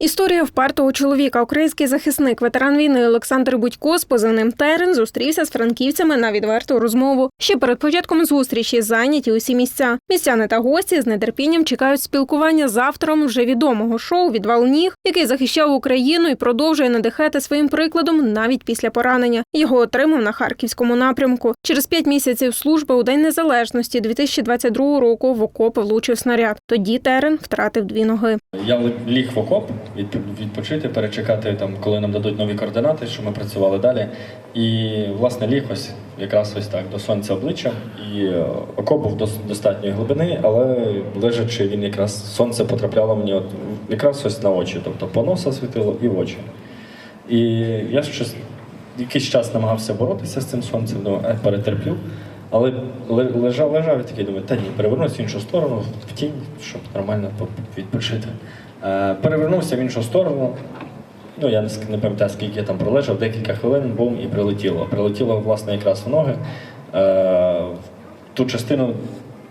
Історія впертого чоловіка. Український захисник, ветеран війни Олександр Будько з позивним Терен зустрівся з франківцями на відверту розмову. Ще перед початком зустрічі зайняті усі місця. Містяни та гості з нетерпінням чекають спілкування з автором вже відомого шоу Відвал ніг, який захищав Україну і продовжує надихати своїм прикладом навіть після поранення. Його отримав на харківському напрямку. Через п'ять місяців служби у День Незалежності 2022 року в окоп влучив снаряд. Тоді Терен втратив дві ноги. Я ліг в окоп відпочити, перечекати там, коли нам дадуть нові координати, що ми працювали далі. І власне ліг ось якраз ось так до сонця обличчям. І е, окоп був дос- достатньої глибини, але лежачи, він якраз сонце потрапляло мені от якраз ось на очі, тобто по носа світило і в очі. І я щось якийсь час намагався боротися з цим сонцем, думаю, е, перетерплю. Але лежав, лежав і такий думаю, та ні, перевернусь в іншу сторону, в тінь, щоб нормально по- відпочити. Е, перевернувся в іншу сторону. Ну, я не пам'ятаю, скільки я там пролежав, декілька хвилин, бум, і прилетіло. Прилетіло, власне, якраз в ноги. Е, в ту частину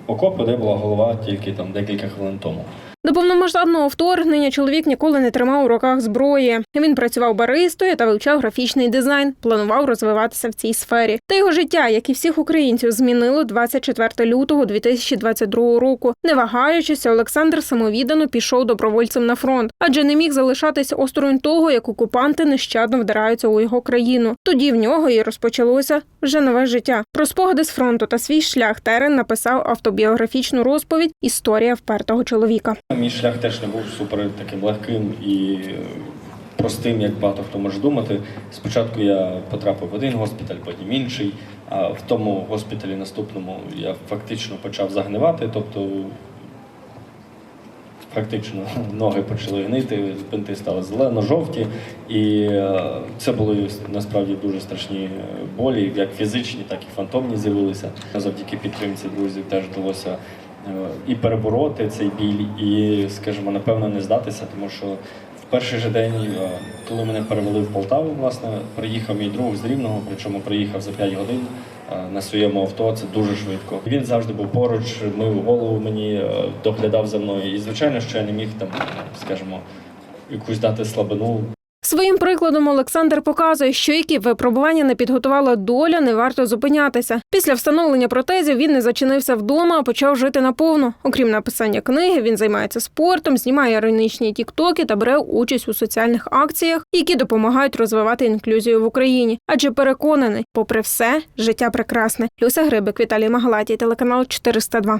окопу, де була голова тільки там декілька хвилин тому. До повномасштабного вторгнення чоловік ніколи не тримав у руках зброї. Він працював баристою та вивчав графічний дизайн, планував розвиватися в цій сфері. Та його життя, як і всіх українців, змінило 24 лютого 2022 року. Не вагаючись, Олександр самовіддано пішов добровольцем на фронт, адже не міг залишатися осторонь того, як окупанти нещадно вдираються у його країну. Тоді в нього і розпочалося вже нове життя. Про спогади з фронту та свій шлях Терен написав автобіографічну розповідь Історія впертого чоловіка. Мій шлях теж не був супер таким легким і е, простим, як багато хто може думати. Спочатку я потрапив в один госпіталь, потім інший. А в тому госпіталі наступному я фактично почав загнивати, тобто фактично ноги почали гнити, бинти стали зелено-жовті. І е, це були насправді дуже страшні е, болі, як фізичні, так і фантомні з'явилися. Завдяки підтримці друзів теж вдалося і перебороти цей біль, і, скажімо, напевно, не здатися, тому що в перший же день, е, коли мене перевели в Полтаву, власне, приїхав мій друг з Рівного, причому приїхав за 5 годин е, на своєму авто. Це дуже швидко. Він завжди був поруч, мив голову мені, е, доглядав за мною. І звичайно, що я не міг там, скажімо, якусь дати слабину. Своїм прикладом Олександр показує, що які випробування не підготувала доля, не варто зупинятися. Після встановлення протезів він не зачинився вдома, а почав жити наповну. Окрім написання книги, він займається спортом, знімає іронічні тіктоки та бере участь у соціальних акціях, які допомагають розвивати інклюзію в Україні. Адже переконаний, попри все, життя прекрасне. Люся Грибик, Віталій Магалатій, телеканал 402.